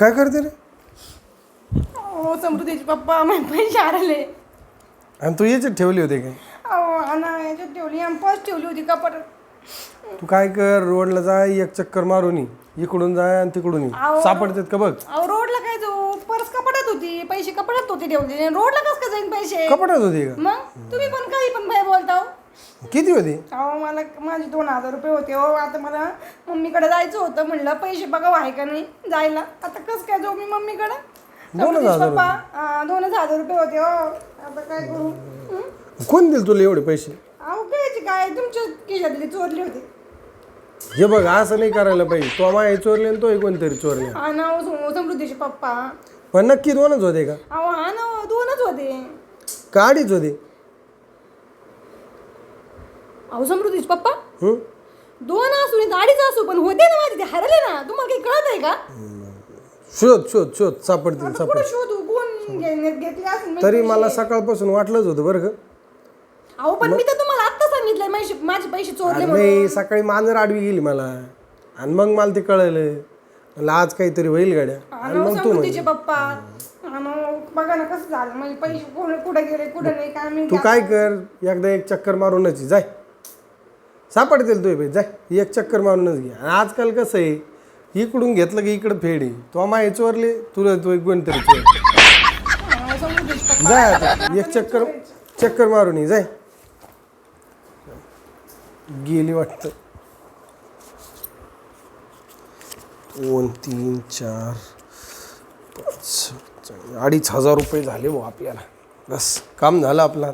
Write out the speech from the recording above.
काय करते रे? अहो समृद्धीचे पप्पा माझे पैसे हरले आणि तू याच्यात ठेवली होते काय? अहो याच्यात ठेवली आणि पर्स ठेवली होती कपाटात तू काय कर रोडला जाय एक चक्कर मारून ये. इकडून जाय आणि तिकडून ये. आहो. सापडतात का बघ? अहो रोडला काय जाऊ पर्स कपाटात होती पैसे कपाटात होते ठेवले रोडला कस काय जाईन पैसे? कपड्यात होते का? मग? तुम्ही पण? किती होती? अहो मला माझे दोन हजार रुपये होते हो. आता मला मम्मीकडे जायचं होतं म्हणलं. पैसे बघावं आहे का नाही? जायला. आता कसं काय जाऊ मी मम्मीकडे? दोनच हजार पप्पा हा, दोनच हजार रुपये होते हो. आता काय करू? हं? कोण दिल तुला एवढे पैसे? अहो कायचे काय? तुमच्या खिशातले चोरले होते. हे बघ असं नाही करायला पाहिजे. तो माय चोरले आणि तोही कोणतरी चोरले. हा ना हो, सम- समृद्धीचे पप्पा. पण नक्की दोनच होते का? अहो हा ना हो, दोनच होते. का अडीच होते? अहो समृद्धीचे पप्पा. हं? दोन असू नाही तर अडीच असू पण होते ना माझे ते हरले ना. तुम्हाला काही कळत आहे का? शोध शोध शोध. सापडतील आता सापड शोधू? कोण घे- घेतले असेल माहिती तरी? मला सकाळपासून वाटलंच होतं बरं का. अहो पण मी तर तुम्हाला आत्ता सांगितलंय माझे माझे पैसे चोरले म्हणून. नाही सकाळी मांजर आडवी गेली मला. आणि मग मला ते कळलं. म्हणलं आज काहीतरी होईल गाड्या. आणि अहो मग तू समृद्धीचे पप्पा. अहो, बघा ना कसं झालं. म्हणजे पैसे कोण कुठे गेले कुठे नाही काय मी तू काय कर? एकदा एक चक्कर मारूनच ये, जाय. सापडतील तुझे पैसे जाय एक चक्कर मारूनच घे. आणि आजकाल कसं आहे इकडून घेतलं की इकडं फेड आहे. तो माय चोरले तुला तो एक कोणतरी चोर. जा जाय आता एक चक्कर चक्कर मारून ये जाय. गेली वाटतं. दोन तीन चार पाच अडीच हजार रुपये झाले भाऊ आपल्याला. बस काम झालं आपलं.